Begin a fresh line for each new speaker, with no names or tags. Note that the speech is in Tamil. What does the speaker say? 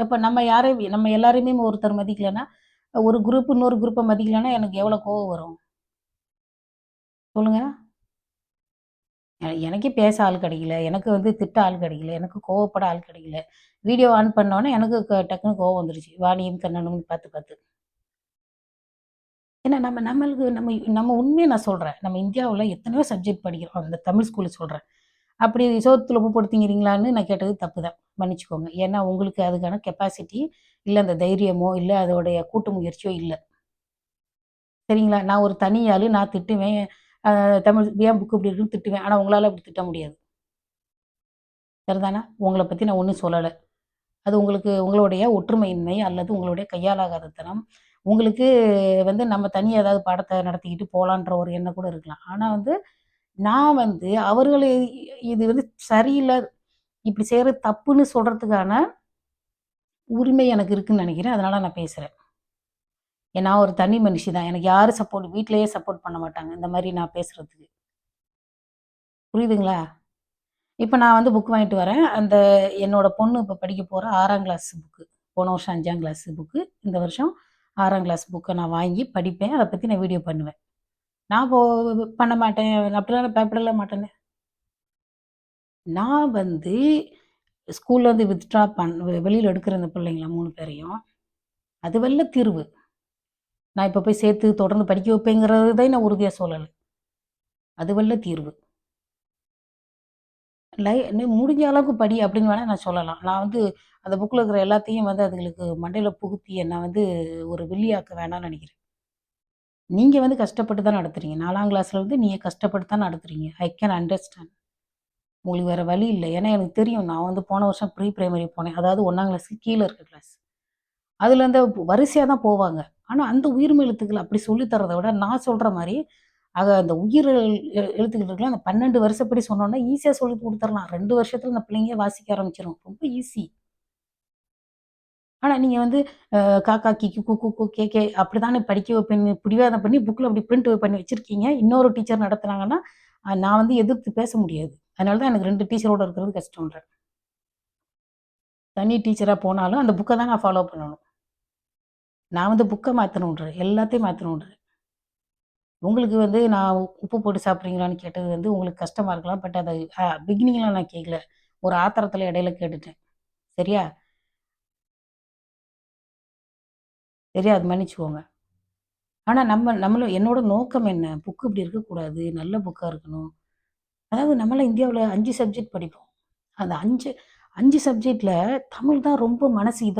இப்போ நம்ம யாரையும் நம்ம எல்லாரையுமே ஒருத்தர் மதிக்கலன்னா, ஒரு குரூப் இன்னொரு குரூப்பை மதிக்கலன்னா எனக்கு எவ்வளோ கோவம் வரும்? சொல்லுங்க. எனக்கே பேச ஆள் கிடைக்கல. எனக்கு வந்து திட்ட ஆள் கிடைக்கல. எனக்கு கோவப்பட ஆள் கிடைக்கல. வீடியோ ஆன் பண்ணோன்னே எனக்கு டக்குன்னு டக்குனு கோவம் வந்துருச்சு. வாணியும் கண்ணனும் பார்த்து பார்த்து. ஏன்னா நம்ம நம்மளுக்கு நம்ம நம்ம உண்மையை நான் சொல்கிறேன் நம்ம இந்தியாவில் எத்தனையோ சப்ஜெக்ட் படிக்கிறோம். அந்த தமிழ் ஸ்கூலில் சொல்கிறேன் அப்படி சோத்துல உப்பு போட்டு திங்கிறீங்களான்னு நான் கேட்டது தப்பு தான். மன்னிச்சுக்கோங்க. ஏன்னா உங்களுக்கு அதுக்கான கெப்பாசிட்டி, இல்லை அந்த தைரியமோ, இல்லை அதோடைய கூட்டு முயற்சியோ இல்லை சரிங்களா? நான் ஒரு தனி நான் திட்டுவேன். தமிழ் ஏன் புக்கு இப்படி இருக்குன்னு திட்டுவேன். ஆனால் உங்களால் அப்படி திட்ட முடியாது. சரிதானா? உங்களை பற்றி நான் ஒன்றும் சொல்லலை அது உங்களுக்கு உங்களுடைய ஒற்றுமையின்மை அல்லது உங்களுடைய கையாலாகாதத்தனம். உங்களுக்கு வந்து நம்ம தனி ஏதாவது பாடத்தை நடத்திக்கிட்டு போகலான்ற ஒரு எண்ணம் கூட இருக்கலாம். ஆனால் வந்து நான் வந்து அவர்களை இது வந்து சரியில்லை இப்படி செய்கிறது தப்புன்னு சொல்கிறதுக்கான உரிமை எனக்கு இருக்குன்னு நினைக்கிறேன் அதனால் நான் பேசுகிறேன் ஏன்னா ஒரு தனி மனுஷி தான். எனக்கு யாரும் சப்போர்ட் வீட்லேயே சப்போர்ட் பண்ண மாட்டாங்க. இந்த மாதிரி நான் பேசுகிறதுக்கு புரியுதுங்களா? இப்போ நான் வந்து புக் வாங்கிட்டு வரேன். அந்த என்னோட பொண்ணு இப்போ படிக்க போகிற ஆறாம் கிளாஸ் புக்கு. போன வருஷம் அஞ்சாம் கிளாஸ் புக்கு. இந்த வருஷம் ஆறாம் கிளாஸ் புக்கை நான் வாங்கி படிப்பேன். அதை பற்றி நான் வீடியோ பண்ணுவேன். நான் போ பண்ண மாட்டேன். அப்படிலாம் பயப்படல மாட்டேனே. நான் வந்து ஸ்கூல்லேருந்து வித்ட்ரா பண் வெளியில் எடுக்கிற இந்த பிள்ளைங்கள மூணு பேரையும், அது வெளில தீர்வு. நான் இப்போ போய் சேர்த்து தொடர்ந்து படிக்க வைப்பேங்கிறதை நான் உறுதியாக சொல்லலை அது வல்ல தீர்வு. லை நீ முடிஞ்ச அளவுக்கு படி அப்படின்னு வேணால் நான் சொல்லலாம். நான் வந்து அந்த புக்கில் இருக்கிற எல்லாத்தையும் வந்து அதுங்களுக்கு மண்டையில் புகுத்தி என்னை வந்து ஒரு வில்லியாக்க வேணாம்னு நினைக்கிறேன் நீங்கள் வந்து கஷ்டப்பட்டு தான் நடத்துறீங்க. 4ஆம் கிளாஸ்ல வந்து நீங்கள் கஷ்டப்பட்டு தான் நடத்துறீங்க. I can understand. உங்களுக்கு வேறு வழி இல்லை ஏன்னா எனக்கு தெரியும். நான் வந்து போன வருஷம் ப்ரீ ப்ரைமரி போனேன். அதாவது ஒன்றாம் கிளாஸ்க்கு கீழே இருக்க கிளாஸ். இருந்து வரிசையாக தான் போவாங்க. ஆனால் அந்த உயிர்மெய் எழுத்துக்கள் அப்படி சொல்லித்தரதை விட நான் சொல்கிற மாதிரி ஆக அந்த உயிர் எழு எழுத்துக்கள் இருக்குல்ல, அந்த 12 வருஷப்படி சொன்னோன்னா ஈஸியாக சொல்லி குடுத்துரலாம். 2 வருஷத்துல அந்த பிள்ளைங்க வாசிக்க ஆரம்பிச்சிடும் ரொம்ப ஈஸி. ஆனால் நீங்கள் வந்து காக்கா, கிக்கு குக்கு, கு, கே, கே அப்படித்தானே படிக்க வைப்பேன்னு பிடிவாதம் பண்ணி புக்கில் அப்படி பிரிண்ட் பண்ணி வச்சுருக்கீங்க இன்னொரு டீச்சர் நடத்துனாங்கன்னா, நான் வந்து எதிர்த்து பேச முடியாது. அதனால தான் எனக்கு ரெண்டு டீச்சரோட இருக்கிறது கஷ்டம்ன்றேன். தனி டீச்சராக போனாலும் அந்த புக்கை தான் நான் ஃபாலோ பண்ணணும். நான் வந்து புக்கை மாற்றணுன்றேன் எல்லாத்தையும் மாற்றணுன்றேன் உங்களுக்கு வந்து நான் உப்பு போட்டு சாப்பிட்றீங்களான்னு கேட்டது வந்து உங்களுக்கு கஷ்டமாக இருக்கலாம். பட் அதை அ நான் கேட்கல. ஒரு ஆத்திரத்தில் இடையில கேட்டுட்டேன். சரியா? சரியா? அது மன்னிச்சுக்கோங்க. ஆனா நம்ம நம்மள என்னோட நோக்கம் என்ன? புக்கு இப்படி இருக்கக்கூடாது. நல்ல புக்கா இருக்கணும். அதாவது நம்மளாம் இந்தியாவுல அஞ்சு சப்ஜெக்ட் படிப்போம். அந்த 5 5 சப்ஜெக்ட்ல தமிழ் தான் ரொம்ப மனசு இதாக